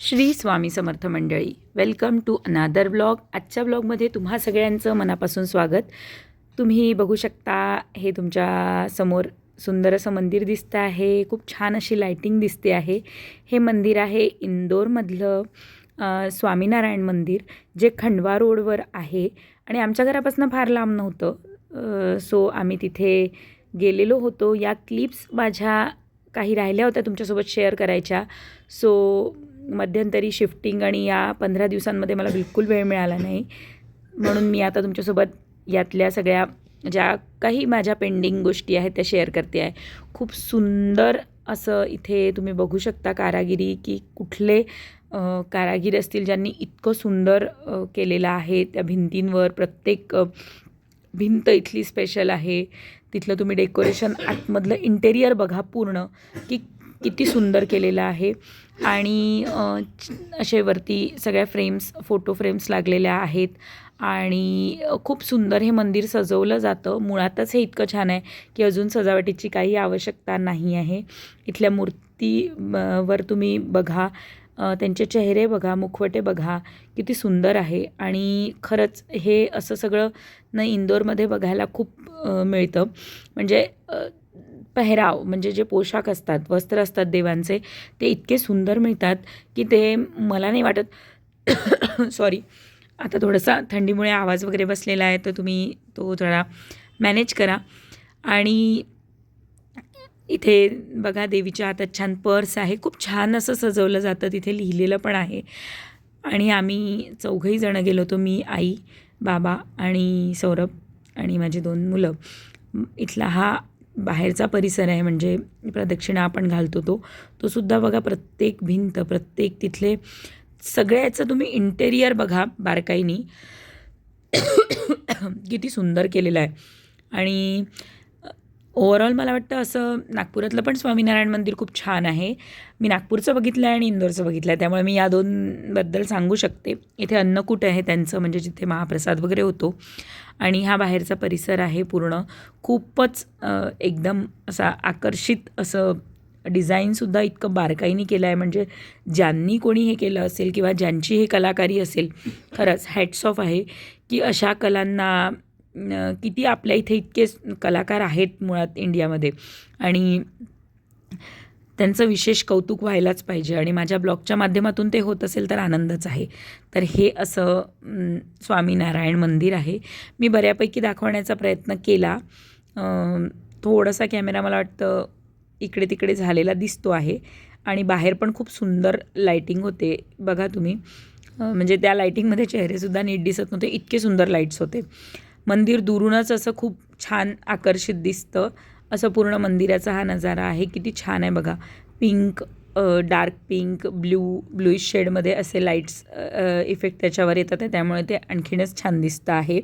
श्री स्वामी समर्थ मंडळी welcome to another blog आजच्या ब्लॉगमध्ये तुम्हा सगळ्यांचं मनापासून स्वागत. तुम्ही बघू शकता हे तुमच्यासमोर सुंदर असं मंदिर दिसतं आहे. खूप छान अशी लाईटिंग दिसते आहे. हे मंदिर आहे इंदोरमधलं स्वामीनारायण मंदिर जे खंडवा रोडवर आहे. आणि आमच्या घरापासून फार लांब नव्हतं. सो आम्ही तिथे गेलेलो होतो. या क्लिप्स माझ्या काही राहिल्या होत्या तुमच्यासोबत शेअर करायच्या. सो मध्यंतरी शिफ्टिंग आणि या पंधरा दिवसांमध्ये मला बिलकुल वेळ मिळाला नाही. म्हणून मी आता तुमच्यासोबत यातल्या सगळ्या ज्या काही माझ्या पेंडिंग गोष्टी आहेत त्या शेअर करते आहे. खूप सुंदर असं इथे तुम्ही बघू शकता कारागिरी की कुठले कारागीर असतील ज्यांनी इतकं सुंदर केलेलं आहे. त्या भिंतींवर प्रत्येक भिंत इथली स्पेशल आहे. तिथलं तुम्ही डेकोरेशन आतमधलं इंटेरियर बघा पूर्ण की किती सुंदर केलेलं आहे. आणि असे वरती सगळ्या फ्रेम्स फोटो फ्रेम्स लागलेल्या आहेत. आणि खूप सुंदर हे मंदिर सजवलं जातं. मुळातच हे इतकं छान आहे की अजून सजावटीची काही आवश्यकता नाही आहे. इथल्या मूर्ती वर तुम्ही बघा त्यांचे चेहरे बघा मुखवटे बघा किती सुंदर आहे. आणि खरंच हे असं सगळं न इंदोरमध्ये बघायला खूप मिळतं. म्हणजे पेहराव म्हणजे जे पोशाख असतात वस्त्र असतात देवांचे ते इतके सुंदर मिळतात की ते मला नाही वाटत. सॉरी आता थोडासा थंडीमुळे आवाज वगैरे बसलेला आहे तर तुम्ही तो थोडा मॅनेज करा. आणि इथे बघा देवीच्या हातात छान पर्स आहे. खूप छान असं सजवलं जातं. तिथे लिहिलेलं पण आहे. आणि आम्ही चौघही जणं गेलो होतो मी आई बाबा आणि सौरभ आणि माझी दोन मुलं. इथला हा बाहेरचा परिसर आहे म्हणजे प्रदक्षिणा आपण घालतो तो तो सुद्धा बघा प्रत्येक भिंत प्रत्येक तिथले सगळ्याचं तुम्ही इंटेरियर बघा बारकाईनी. किती सुंदर केलेलं आहे. आणि ओव्हरऑल मला वाटतं असं नागपुरातलं पण स्वामीनारायण मंदिर खूप छान आहे. मी नागपूरचं बघितलं आहे आणि इंदोरचं बघितलं आहे त्यामुळे मी या दोनबद्दल सांगू शकते. इथे अन्नकूट आहे त्यांचं म्हणजे जिथे महाप्रसाद वगैरे होतो. आणि हा बाहेरचा परिसर आहे पूर्ण. खूपच एकदम असा आकर्षित असं डिझाईनसुद्धा इतकं बारकाईने केलं आहे म्हणजे ज्यांनी कोणी हे केलं असेल किंवा ज्यांची हे कलाकारी असेल खरंच हॅट्स ऑफ आहे की अशा कलांना किती आपल्या इथे इतके कलाकार आहेत मुळात इंडियामध्ये. आणि त्यांचं विशेष कौतुक व्हायलाच पाहिजे. आणि माझ्या ब्लॉगच्या माध्यमातून ते होत असेल तर आनंदच आहे. तर हे असं स्वामीनारायण मंदिर आहे. मी बऱ्यापैकी दाखवण्याचा प्रयत्न केला. थोडासा कॅमेरा मला वाटतं इकडे तिकडे झालेला दिसतो आहे. आणि बाहेर पण खूप सुंदर लाईटिंग होते. बघा तुम्ही. म्हणजे त्या लाईटिंगमध्ये चेहरेसुद्धा नीट दिसत नव्हते. इतके सुंदर लाईट्स होते. मंदिर दुरूनच असं खूप छान आकर्षित दिसतं. असं पूर्ण मंदिराचा हा नजारा आहे. किती छान आहे बघा. Pink dark pink blue bluish शेडमध्ये असे लाईट्स इफेक्ट त्याच्यावर येतात आहे. त्यामुळे ते आणखीनच छान दिसतं आहे.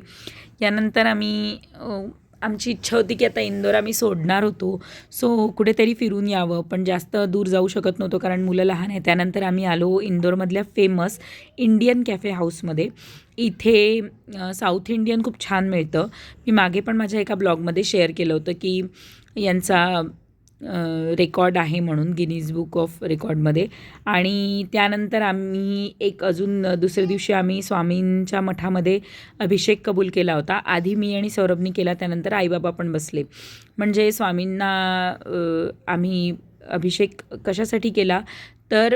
यानंतर आम्ही आमची इच्छा होती की आता इंदोर आम्ही सोडणार होतो. सो कुठेतरी फिरून यावं. पण जास्त दूर जाऊ शकत नव्हतो कारण मुलं लहान आहे त्यानंतर आम्ही आलो इंदोरमधल्या फेमस इंडियन कॅफे हाऊसमध्ये इथे साऊथ इंडियन खूप छान मिळतं. मी मागे पण माझ्या एका ब्लॉगमध्ये शेअर केलं होतं की यांचा रेकॉर्ड आहे म्हणून गिनीज बुक ऑफ रेकॉर्डमध्ये आणि त्यानंतर आम्ही एक अजून दुसऱ्या दिवशी आम्ही स्वामींच्या मठामध्ये अभिषेक कबूल केला होता. आधी मी आणि सौरभनी केला त्यानंतर आईबाबा पण बसले. म्हणजे स्वामींना आम्ही अभिषेक कशासाठी केला? तर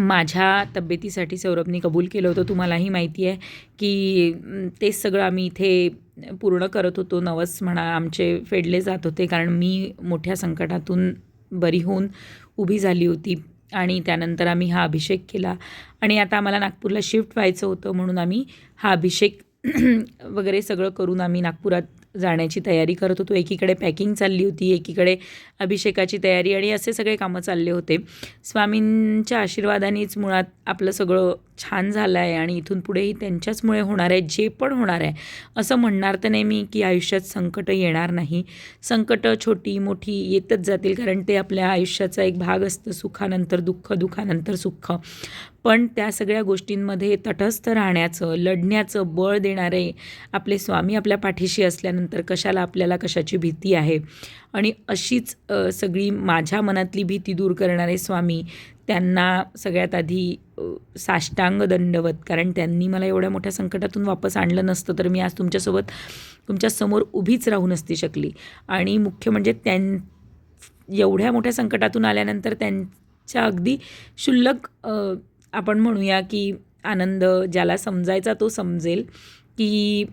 माझ्या तब्येतीसाठी सौरभनी कबूल केलं होतं. तुम्हालाही माहिती आहे की तेच सगळं आम्ही इथे पूर्ण करत होतो. नवस म्हणा आमचे फेडले जात होते. कारण मी मोठ्या संकटातून बरी होऊन उभी झाली होती आणि त्यानंतर आम्ही हा अभिषेक केला. आणि आता आम्हाला नागपूरला शिफ्ट व्हायचं होतं म्हणून आम्ही हा अभिषेक वगैरे सगळं करून आम्ही नागपुरात जाण्याची तयारी करत होतो. एकीकडे पॅकिंग चालली होती एकीकडे अभिषेकाची तयारी आणि असे सगळे कामं चालले होते. स्वामींच्या आशीर्वादानेच मुळात आपलं सगळं छान झालं आहे आणि इथून पुढेही त्यांच्याचमुळे होणार आहे जे पण होणार आहे असं म्हणणार तर नाही मी की आयुष्यात संकटं येणार नाही. संकटं छोटी मोठी येतच जातील कारण ते आपल्या आयुष्याचा एक भाग असतं. सुखानंतर दुःख दुःखानंतर सुख. पण त्या सगळ्या गोष्टींमध्ये तटस्थ राहण्याचं लढण्याचं बळ देणारे आपले स्वामी आपल्या पाठीशी असल्यानंतर कशाला आपल्याला कशाची भीती आहे? आणि अशीच सगळी माझ्या मनातली भीती दूर करणारे स्वामी त्यांना सगळ्यात आधी साष्टांग दंडवत. कारण त्यांनी मला एवढ्या मोठ्या संकटातून वापस आणलं नसतं तर मी आज तुमच्यासोबत तुमच्यासमोर उभीच राहू नसती शकली. आणि मुख्य म्हणजे त्यां एवढ्या मोठ्या संकटातून आल्यानंतर त्यांच्या अगदी क्षुल्लक आपण म्हणूया की आनंद ज्याला समजायचा तो समजेल की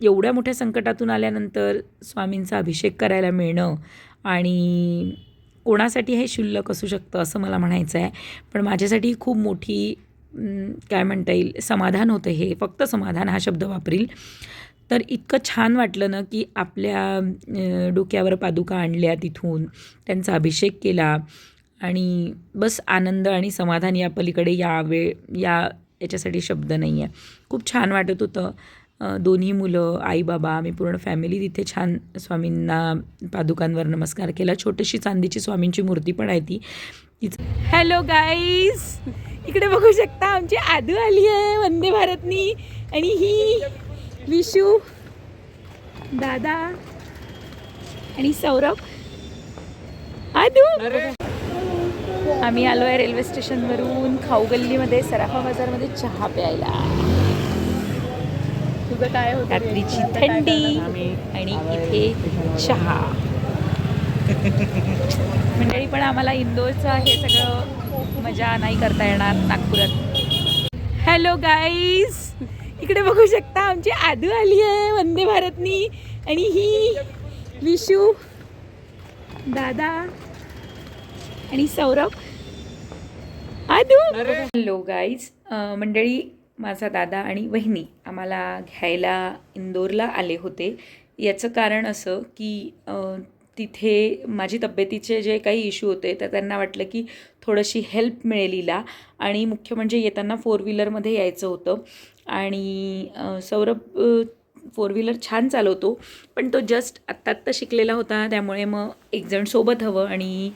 एवढ्या मोठ्या संकटातून आल्यानंतर स्वामींचा अभिषेक करायला मिळणं आणि कोणासाठी हे शुल्लक असू शकतं असं मला म्हणायचं आहे. पण माझ्यासाठी खूप मोठी काय म्हणता येईल समाधान होतं हे. फक्त समाधान हा शब्द वापरील. तर इतकं छान वाटलं ना की आपल्या डोक्यावर पादुका आणल्या तिथून त्यांचा अभिषेक केला. आणि बस आनंद आणि समाधान या पलीकडे या वेळ या याच्यासाठी शब्द नाही आहे. खूप छान वाटत होतं. दोन्ही मुलं आई बाबा आम्ही पूर्ण फॅमिली तिथे छान स्वामींना पादुकांवर नमस्कार केला. छोटीशी चांदीची स्वामींची मूर्ती पण आहे ती. हॅलो गाईज इकडे बघू शकता आमची आदू आली आहे वंदे भारतनी. आणि ही विशू दादा आणि सौरभ. आदू! आम्ही आलो आहे रेल्वे स्टेशनवरून खाऊ गल्लीमध्ये सराफा बाजारमध्ये चहा प्यायला. तुझं काय होतं? रात्रीची थंडी आणि इथे चहा. मंडळी पण आम्हाला इंदोरचं हे सगळं मजा नाही करता येणार नागपुरात. हॅलो गाईज इकडे बघू शकता आमची आदू आली आहे वंदे भारतनी. आणि ही विशू दादा. आणि सौरभ. आदू. हॅलो गाईज मंडळी माझा दादा आणि वहिनी आम्हाला घ्यायला इंदोरला आले होते. याचं कारण असं की तिथे माझी तब्येतीचे जे काही इश्यू होते तर त्यांना वाटलं की थोडीशी हेल्प मिळेल हिला आणि मुख्य म्हणजे येताना फोर व्हीलरमध्ये यायचं होतं. आणि सौरभ फोर व्हीलर छान चालवतो. पण तो जस्ट आत्ता आत्ता शिकलेला होता त्यामुळे मग एक जण सोबत हवं आणि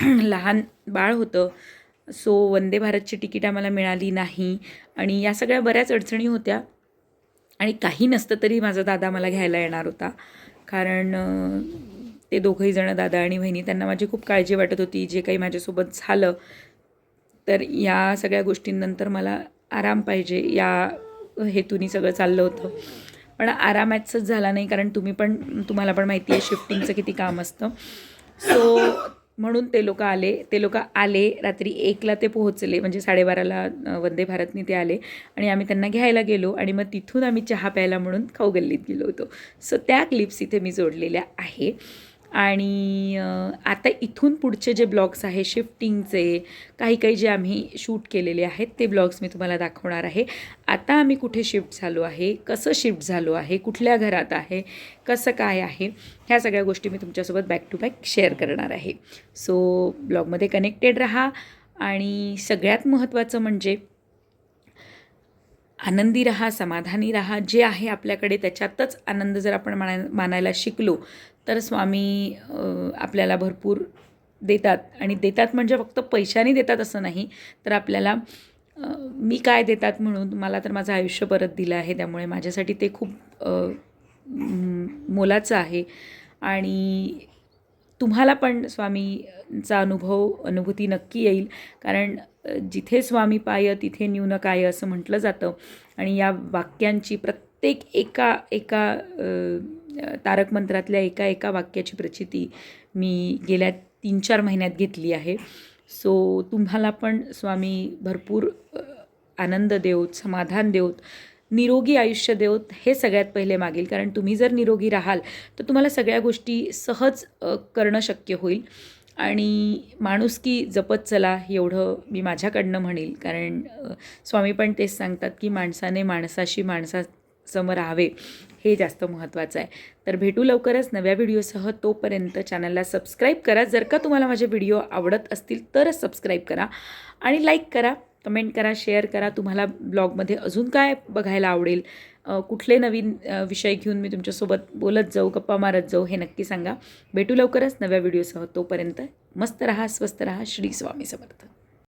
लहान बाळ होतं. सो वंदे भारतची तिकीट आम्हाला मिळाली नाही. आणि या सगळ्या बऱ्याच अडचणी होत्या. आणि काही नसतं तरी माझा दादा मला घ्यायला येणार होता. कारण ते दोघंही जण दादा आणि बहिणी त्यांना माझी खूप काळजी वाटत होती. जे काही माझ्यासोबत झालं तर या सगळ्या गोष्टींनंतर मला आराम पाहिजे. या हेतूनी सगळं चाललं होतं. पण आरामाचंच झाला नाही कारण तुम्ही पण तुम्हाला पण माहिती आहे शिफ्टिंगचं किती काम असतं. सो म्हणून ते लोक आले. ते लोक आले रात्री एकला ते पोहोचले. म्हणजे साडेबाराला वंदे भारतनी ते आले. आणि आम्ही त्यांना घ्यायला गेलो आणि मग तिथून आम्ही चहा प्यायला म्हणून खाऊ गल्लीत गेलो होतो. सो त्या क्लिप्स इथे मी जोडलेल्या आहे. आणि आता इथून पुढचे जे ब्लॉग्स आहे शिफ्टिंगचे काही काही जे आम्ही शूट केलेले आहेत ते ब्लॉग्स मी तुम्हाला दाखवणार आहे. आता आम्ही कुठे शिफ्ट झालो आहे कसं शिफ्ट झालो आहे कुठल्या घरात आहे कसं काय आहे ह्या सगळ्या गोष्टी मी तुमच्यासोबत बॅक टू बॅक शेअर करणार आहे. सो ब्लॉगमध्ये कनेक्टेड राहा आणि सगळ्यात महत्त्वाचं म्हणजे आनंदी राहा समाधानी राहा जे आहे आपल्याकडे त्याच्यातच आनंद जर आपण माना मानायला शिकलो तर स्वामी आपल्याला भरपूर देतात. आणि देतात म्हणजे फक्त पैशाने देतात असं नाही. तर आपल्याला मी काय देतात म्हणून मला तर माझं आयुष्य परत दिलं आहे. त्यामुळे माझ्यासाठी ते खूप मोलाचं आहे. आणि तुम्हाला पण स्वामीचा अनुभव अनुभूती नक्की येईल. कारण जिथे स्वामी पाय तिथे न्यून काय असं म्हटलं जातं. आणि या वाक्यांची प्रत्येक एका एका तारक मंत्रातल्या एका एका वाक्याची प्रचिती मी गेल्या तीन चार महिन्यात घेतली आहे. सो तुम्हाला पण स्वामी भरपूर आनंद देऊत समाधान देऊत निरोगी आयुष्य देवत हे सगळ्यात पहिले मागेल. कारण तुम्ही जर निरोगी राहाल तर तुम्हाला सगळ्या गोष्टी सहज करणं शक्य होईल. आणि माणुसकी जपत चला एवढं मी माझ्याकडनं म्हणेल. कारण स्वामी पण तेच सांगतात की माणसाने माणसाशी माणसा समोर राहावे हे जास्त महत्त्वाचं आहे. तर भेटू लवकरच नव्या व्हिडिओसह. तोपर्यंत चॅनलला सबस्क्राईब करा. जर का तुम्हाला माझे व्हिडिओ आवडत असतील तरच सबस्क्राईब करा आणि लाईक करा कमेंट करा शेअर करा. तुम्हाला ब्लॉगमध्ये अजून काय बघायला आवडेल कुठले नवीन विषय घेऊन मी तुमच्यासोबत बोलत जाऊ गप्पा मारत जाऊ हे नक्की सांगा. भेटू लवकरच नव्या व्हिडिओसह. तोपर्यंत मस्त रहा स्वस्त रहा. श्री स्वामी समर्थ.